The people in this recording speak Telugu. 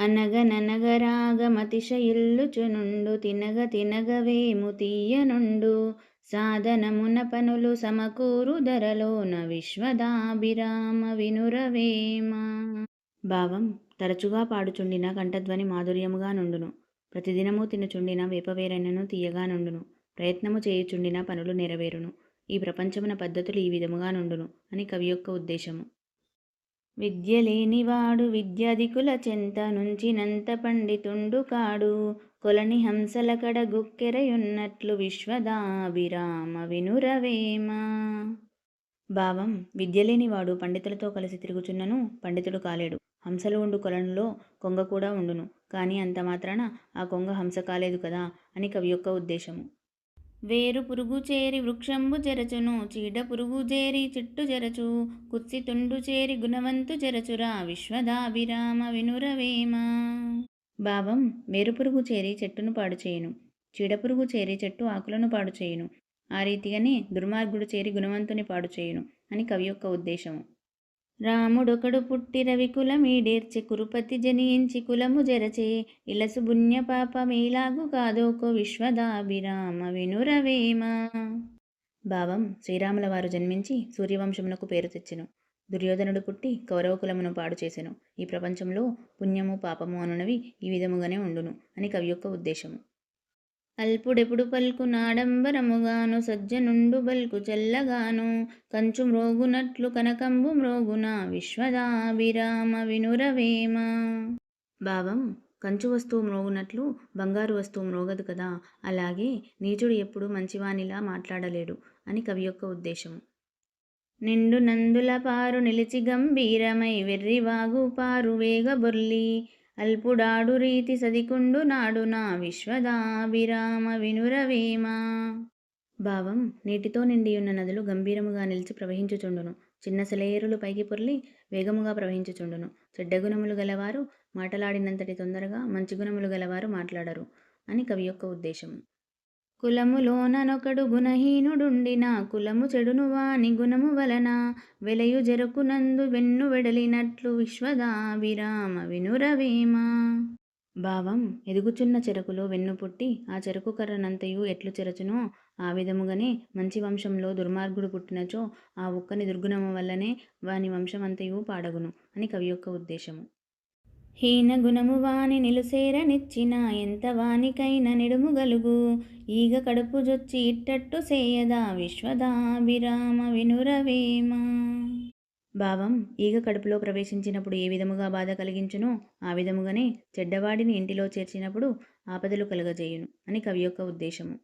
అనగననగరాగమతిశయిల్లుచునుండు తినగ తినగవేము తీయనుండు సాధనమున పనులు సమకూరు ధరలోన విశ్వదాభిరామ వినురవేమ. భావం తరచుగా పాడుచుండిన కంఠధ్వని మాధుర్యముగా నుండును. ప్రతిదినము తినుచుండిన వేపవేరైనను తీయగా నుండును. ప్రయత్నము చేయుచుండిన పనులు నెరవేరును. ఈ ప్రపంచమున పద్ధతులు ఈ విధముగా నుండును అని కవి యొక్క ఉద్దేశము. విద్య లేనివాడు విద్యాధికుల చెంత నుంచినంత పండితుండు కాడు. కొలని హంసల కడ గుక్కెరయున్నట్లు విశ్వదాభిరామ వినురవేమ. భావం విద్యలేనివాడు పండితులతో కలిసి తిరుగుచున్నను పండితుడు కాలేడు. హంసలు ఉండు కొలనులో కొంగ కూడా ఉండును. కానీ అంత మాత్రాన ఆ కొంగ హంస కాలేదు కదా అని కవి యొక్క ఉద్దేశము. వేరు పురుగు చేరి వృక్షంబు జరచును చీడ పురుగు చేరి చెట్టు జరచు కుత్సి తుండు చేరి గుణవంతు జరచురా విశ్వదాభిరామ వినురవేమ. భావం వేరుపురుగు చేరి చెట్టును పాడు చీడ పురుగు చేరి చెట్టు ఆకులను పాడు చేయును ఆ రీతిగానే దుర్మార్గుడు చేరి గుణవంతుని పాడు చేయును అని కవి యొక్క ఉద్దేశము. రాముడొకడు పుట్టి రవికులమీడేర్చి కురుపతి జనించి కులము జరచే ఇలసు పుణ్య పాపమేలాగు కాదోకో విశ్వదాభిరామ వినురవేమ. భావం శ్రీరాముల వారు జన్మించి సూర్యవంశమునకు పేరు తెచ్చెను. దుర్యోధనుడు పుట్టి కౌరవ కులమును పాడు చేసెను. ఈ ప్రపంచంలో పుణ్యము పాపము అనునవి ఈ విధముగానే ఉండును అని కవి యొక్క ఉద్దేశము. అల్పుడెప్పుడు పల్కు నాడంబరముగాను సజ్జనుండు బల్కు చల్లగాను కంచు మ్రోగునట్లు కనకంబు మ్రోగున విశ్వదాభిరామ వినురవేమ. భావం కంచు వస్తువు మ్రోగునట్లు బంగారు వస్తువు మ్రోగదు కదా అలాగే నీచుడు ఎప్పుడు మంచివానిలా మాట్లాడలేడు అని కవి యొక్క ఉద్దేశము. నిండు నందుల పారు నిలిచి గంభీరమై వెర్రివాగు పారు వేగబొర్లి అల్పుడాడు రీతి సదికుండు నాడు నా విశ్వదాభిరామ వినురవేమ. భావం నీటితో నిండియున్న నదులు గంభీరముగా నిలిచి ప్రవహించుచుండును. చిన్న సెలయేరులు పైకి పొర్లి వేగముగా ప్రవహించుచుండును. చెడ్డ గుణములు గలవారు మాటలాడినంతటి తొందరగా మంచి గుణములు గలవారు మాట్లాడరు అని కవి యొక్క ఉద్దేశం కులములోననొకడు గుణహీనుడుండిన కులము చెడును వాని గుణము వలన వెలయు జరుకునందు వెన్ను వెడలినట్లు విశ్వదాభిరామ వినురవేమ. భావం ఎదుగుచున్న చెరకులో వెన్ను పుట్టి ఆ చెరకు కర్రనంతయు ఎట్లు చెరచునో ఆ విధముగానే మంచి వంశంలో దుర్మార్గుడు పుట్టినచో ఆ ఒక్కని దుర్గుణము వల్లనే వాని వంశమంతయు పాడగును అని కవి యొక్క ఉద్దేశము. హీన గుణము వాని నిలుసేరనిచ్చిన ఎంత వానికైన నిడుముగలుగు. ఈగ కడుపు జొచ్చి ఇట్టట్టు సేయదా విశ్వదాభిరామ వినురవేమ. భావం ఈగ కడుపులో ప్రవేశించినప్పుడు ఏ విధముగా బాధ కలిగించునో ఆ విధముగానే చెడ్డవాడిని ఇంటిలో చేర్చినప్పుడు ఆపదలు కలగజేయును అని కవి యొక్క ఉద్దేశము.